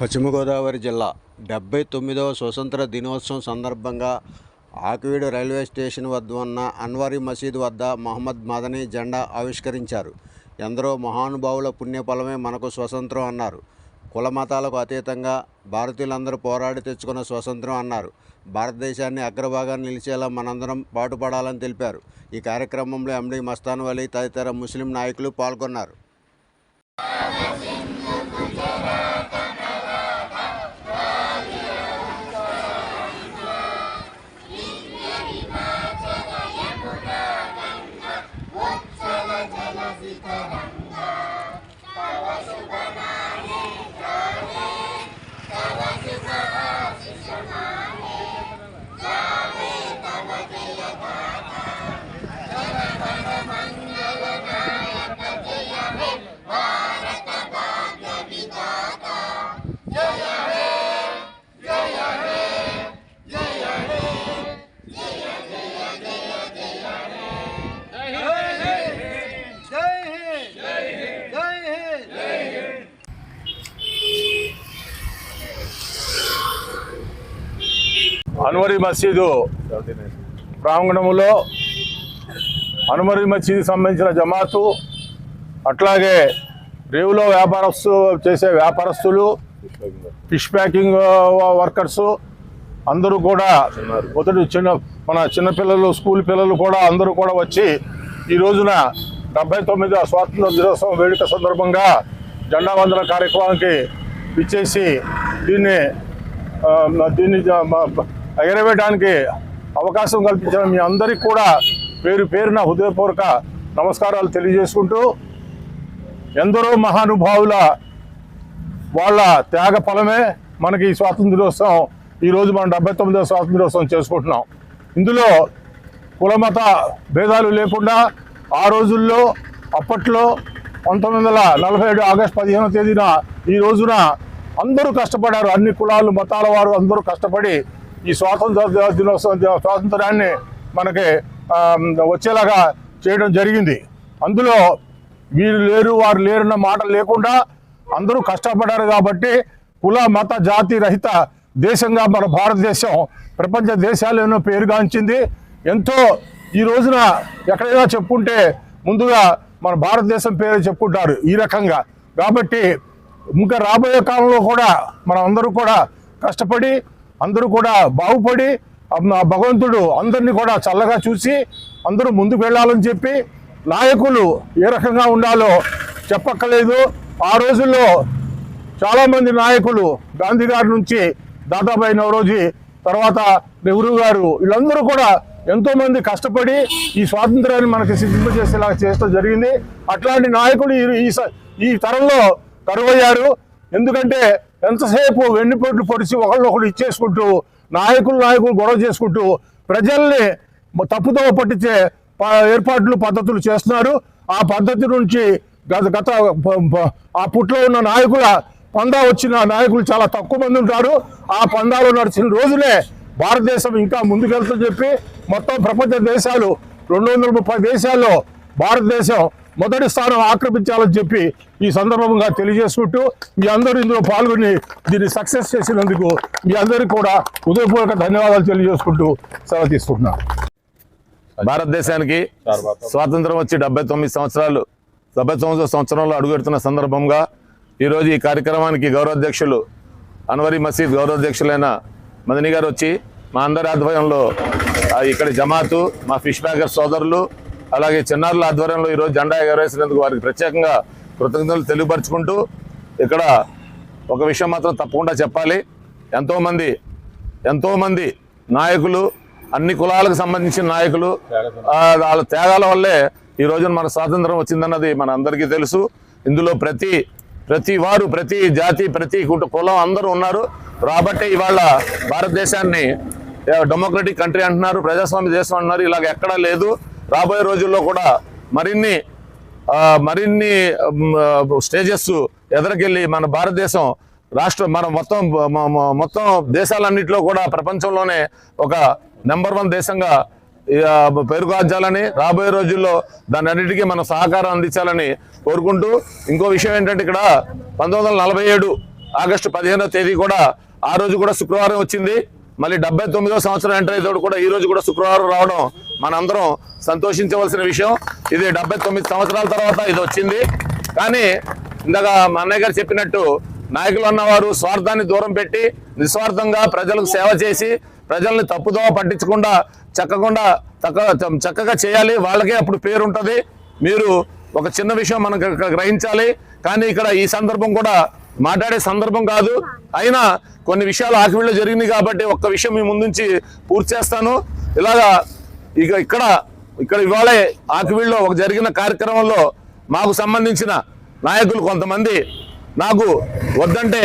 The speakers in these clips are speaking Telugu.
పశ్చిమ గోదావరి జిల్లా డెబ్బై తొమ్మిదవ స్వతంత్ర దినోత్సవం సందర్భంగా ఆకివీడు రైల్వే స్టేషన్ వద్ద ఉన్న అన్వరీ మసీద్ వద్ద మహమ్మద్ మదనీ జెండా ఆవిష్కరించారు. ఎందరో మహానుభావుల పుణ్యఫలమే మనకు స్వతంత్రం అన్నారు. కుల మతాలకు అతీతంగా భారతీయులందరూ పోరాడి తెచ్చుకున్న స్వతంత్రం అన్నారు. భారతదేశాన్ని అగ్రభాగాన్ని నిలిచేలా మనందరం పాటుపడాలని తెలిపారు. ఈ కార్యక్రమంలో ఎండి మస్తాన్ వలీ తదితర ముస్లిం నాయకులు పాల్గొన్నారు. అనువరి మసీదు ప్రాంగణంలో అనువరి మసీదు సంబంధించిన జమాతు అట్లాగే రేవులో వ్యాపారస్తు చేసే వ్యాపారస్తులు ఫిష్ ప్యాకింగ్ వర్కర్స్ అందరూ కూడా మొదటి చిన్న మన చిన్నపిల్లలు స్కూల్ పిల్లలు కూడా అందరూ కూడా వచ్చి ఈ రోజున డెబ్బై తొమ్మిదవ స్వాతంత్ర దినోత్సవం వేడుక సందర్భంగా జెండా వందన కార్యక్రమానికి ఇచ్చేసి దీన్ని దీన్ని జ- ఎగరవేయడానికి అవకాశం కల్పించిన మీ అందరికీ కూడా పేరు పేరున హృదయపూర్వక నమస్కారాలు తెలియజేసుకుంటూ ఎందరో మహానుభావుల వాళ్ళ త్యాగ ఫలమే మనకి ఈ స్వాతంత్ర్యోత్సవం ఈరోజు మనం డెబ్బై తొమ్మిదవ స్వాతంత్ర్యోత్సవం చేసుకుంటున్నాం. ఇందులో కులమత భేదాలు లేకుండా ఆ రోజుల్లో అప్పట్లో పంతొమ్మిది వందల నలభై ఏడు ఆగస్టు పదిహేనవ తేదీన ఈ రోజున అందరూ కష్టపడారు. అన్ని కులాలు మతాల వారు అందరూ కష్టపడి ఈ స్వాతంత్ర దినోత్సవం స్వాతంత్రాన్ని మనకి వచ్చేలాగా చేయడం జరిగింది. అందులో వీరు లేరు వారు లేరున్న మాట లేకుండా అందరూ కష్టపడ్డారు కాబట్టి కుల మత జాతి రహిత దేశంగా మన భారతదేశం ప్రపంచ దేశాలను పేరుగాంచింది. ఎంతో ఈ రోజున ఎక్కడైనా చెప్పుకుంటే ముందుగా మన భారతదేశం పేరు చెప్పుకుంటారు ఈ రకంగా. కాబట్టి ఇంకా రాబోయే కాలంలో కూడా మనం అందరూ కూడా కష్టపడి అందరూ కూడా బాగుపడి భగవంతుడు అందరినీ కూడా చల్లగా చూసి అందరూ ముందుకు వెళ్ళాలని చెప్పి నాయకులు ఏ రకంగా ఉండాలో చెప్పక్కలేదు ఆ రోజుల్లో చాలామంది నాయకులు గాంధీ గారి నుంచి దాదాబాయి నవరోజీ తర్వాత నెహ్రూ గారు వీళ్ళందరూ కూడా ఎంతోమంది కష్టపడి ఈ స్వాతంత్రాన్ని మనకి సిద్ధింపజేసేలా చేస్తూ జరిగింది. అట్లాంటి నాయకులు ఈ- ఈ స- ఈ తరంలో కరువయ్యారు. ఎందుకంటే ఎంతసేపు వెన్నుపోట్లు పొడిచి ఒకళ్ళొకళ్ళు ఇచ్చేసుకుంటూ నాయకులు నాయకులు గొడవ చేసుకుంటూ ప్రజల్ని తప్పుతో పట్టించే ప- ఏర్పాట్లు పద్ధతులు చేస్తున్నారు. ఆ పద్ధతి నుంచి గత గత ఆ పుట్లో ఉన్న నాయకుల పందా వచ్చిన నాయకులు చాలా తక్కువ మంది ఉంటారు. ఆ పందాలో నడిచిన రోజులే భారతదేశం ఇంకా ముందుకెళ్తుందని చెప్పి మొత్తం ప్రపంచ దేశాలు రెండు వందల ముప్పై దేశాల్లో భారతదేశం మొదటి స్థానం ఆక్రమించాలని చెప్పి ఈ సందర్భంగా తెలియజేసుకుంటూ మీ అందరూ ఇందులో పాల్గొని దీన్ని సక్సెస్ చేసినందుకు మీ అందరికీ కూడా హృదయపూర్వక ధన్యవాదాలు తెలియజేసుకుంటూ సెలవు తీసుకుంటున్నాను భారతదేశానికి స్వాతంత్రం వచ్చి డెబ్బై తొమ్మిది సంవత్సరాలు డెబ్బై తొమ్మిదో సంవత్సరంలో అడుగుపెడుతున్న సందర్భంగా ఈరోజు ఈ కార్యక్రమానికి గౌరవాధ్యక్షులు అన్వరీ మసీద్ గౌరవాధ్యక్షులైన మదనీ గారు వచ్చి మా అందరి ఆధ్వర్యంలో ఇక్కడ జమాతు మా ఫిష్ బ్యాగర్ సోదరులు అలాగే చిన్నారుల ఆధ్వర్యంలో ఈరోజు జెండా ఎగరేసినందుకు వారికి ప్రత్యేకంగా కృతజ్ఞతలు తెలియపరుచుకుంటూ ఇక్కడ ఒక విషయం మాత్రం తప్పకుండా చెప్పాలి. ఎంతోమంది ఎంతోమంది నాయకులు అన్ని కులాలకు సంబంధించిన నాయకులు వాళ్ళ త్యాగాల వల్లే ఈ రోజున మన స్వాతంత్రం వచ్చిందన్నది మన అందరికీ తెలుసు. ఇందులో ప్రతి ప్రతి వారు ప్రతి జాతి ప్రతి కులం అందరూ ఉన్నారు. రాబట్టే ఇవాళ భారతదేశాన్ని డెమోక్రటిక్ కంట్రీ అంటున్నారు ప్రజాస్వామ్య దేశం అంటున్నారు. ఇలాగ ఎక్కడా లేదు. రాబోయే రోజుల్లో కూడా మరిన్ని మరిన్ని స్టేజెస్ ఎదరికెళ్ళి మన భారతదేశం రాష్ట్ర మన మొత్తం మొత్తం దేశాలన్నింటిలో కూడా ప్రపంచంలోనే ఒక నెంబర్ వన్ దేశంగా ఆ, పేరుగార్చాలని రాబోయే రోజుల్లో దాని అన్నిటికీ మనం సహకారం అందించాలని కోరుకుంటూ ఇంకో విషయం ఏంటంటే ఇక్కడ పంతొమ్మిది వందల నలభై ఏడు ఆగస్టు పదిహేనో తేదీ కూడా ఆ రోజు కూడా శుక్రవారం వచ్చింది. మళ్ళీ డెబ్బై తొమ్మిదో సంవత్సరం ఎంటర్ అయ్యేటప్పుడు కూడా ఈ రోజు కూడా శుక్రవారం రావడం మనందరం సంతోషించవలసిన విషయం. ఇది డెబ్బై తొమ్మిది సంవత్సరాల తర్వాత ఇది వచ్చింది. కానీ ఇందాక మా అన్నయ్య గారు చెప్పినట్టు నాయకులు అన్నవారు స్వార్థాన్ని దూరం పెట్టి నిస్వార్థంగా ప్రజలకు సేవ చేసి ప్రజల్ని తప్పుదోవ పట్టించకుండా చక్కకుండా చక్కగా చక్కగా చేయాలి. వాళ్ళకే అప్పుడు పేరు ఉంటుంది మీరు ఒక చిన్న విషయం మనం గ్రహించాలి. కానీ ఇక్కడ ఈ సందర్భం కూడా మాట్లాడే సందర్భం కాదు. అయినా కొన్ని విషయాలు ఆకివీళ్ళు జరిగినాయి కాబట్టి ఒక్క విషయం మీ ముందుంచి పూర్తి చేస్తాను. ఇలాగా ఇక ఇక్కడ ఇక్కడ ఇవాళే ఆకివీళ్ళలో ఒక జరిగిన కార్యక్రమంలో మాకు సంబంధించిన నాయకులు కొంతమంది నాకు వద్దంటే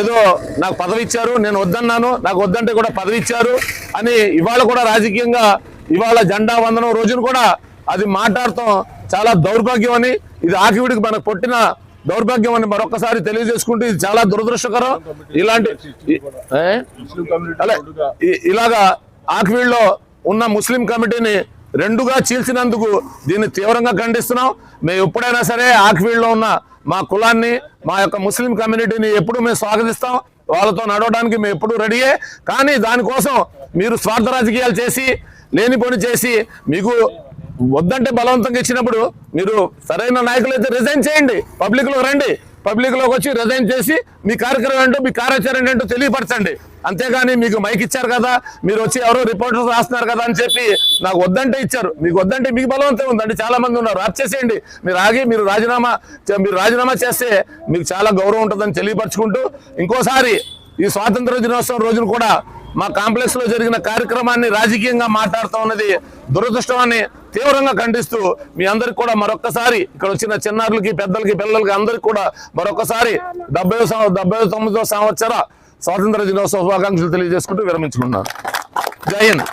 ఏదో నాకు పదవి ఇచ్చారు నేను వద్దన్నాను నాకు వద్దంటే కూడా పదవి ఇచ్చారు అని ఇవాళ కూడా రాజకీయంగా ఇవాళ జెండా వందనం రోజున కూడా అది మాట్లాడటం చాలా దౌర్భాగ్యం అని ఇది ఆకివిడికి మనకు పుట్టిన దౌర్భాగ్యం అని మరొకసారి తెలియజేసుకుంటూ ఇది చాలా దురదృష్టకరం. ఇలాంటి ఇలాగా ఆకివీడ్లో ఉన్న ముస్లిం కమిటీని రెండుగా చీల్చినందుకు దీన్ని తీవ్రంగా ఖండిస్తున్నాం. మేము ఎప్పుడైనా సరే ఆకివీడ్లో ఉన్న మా కులాన్ని మా యొక్క ముస్లిం కమ్యూనిటీని ఎప్పుడు మేము స్వాగతిస్తాం. వాళ్ళతో నడవడానికి మేము ఎప్పుడు రెడీయే. కానీ దానికోసం మీరు స్వార్థ రాజకీయాలు చేసి లేనిపోని చేసి మీకు వద్దంటే బలవంతంగా ఇచ్చినప్పుడు మీరు సరైన నాయకులు అయితే రిజైన్ చేయండి. పబ్లిక్లో రండి. పబ్లిక్లోకి వచ్చి రిజైన్ చేసి మీ కార్యక్రమం ఏంటో మీ కార్యాచరణ ఏంటో తెలియపరచండి. అంతేగాని మీకు మైక్ ఇచ్చారు కదా మీరు వచ్చి ఎవరో రిపోర్టర్స్ రాస్తున్నారు కదా అని చెప్పి నాకు వద్దంటే ఇచ్చారు. మీకు వద్దంటే మీకు బలవంతం ఉందండి. చాలా మంది ఉన్నారు. ఆప్ చేసేయండి. మీరు ఆగి మీరు రాజీనామా చే- మీరు రాజీనామా చేస్తే మీకు చాలా గౌరవం ఉంటుందని తెలియపరచుకుంటూ ఇంకోసారి ఈ స్వాతంత్ర దినోత్సవం రోజున కూడా మా కాంప్లెక్స్లో జరిగిన కార్యక్రమాన్ని రాజకీయంగా మాట్లాడుతూ ఉన్నది దురదృష్టమాన్ని తీవ్రంగా ఖండిస్తూ మీ అందరికి కూడా మరొక్కసారి ఇక్కడ వచ్చిన చిన్నారులకి పెద్దలకి పిల్లలకి అందరికి కూడా మరొకసారి డెబ్బై డెబ్బై తొమ్మిదో సంవత్సర స్వాతంత్ర దినోత్సవ శుభాకాంక్షలు తెలియజేసుకుంటూ విరమించుకున్నాను జై హింద్.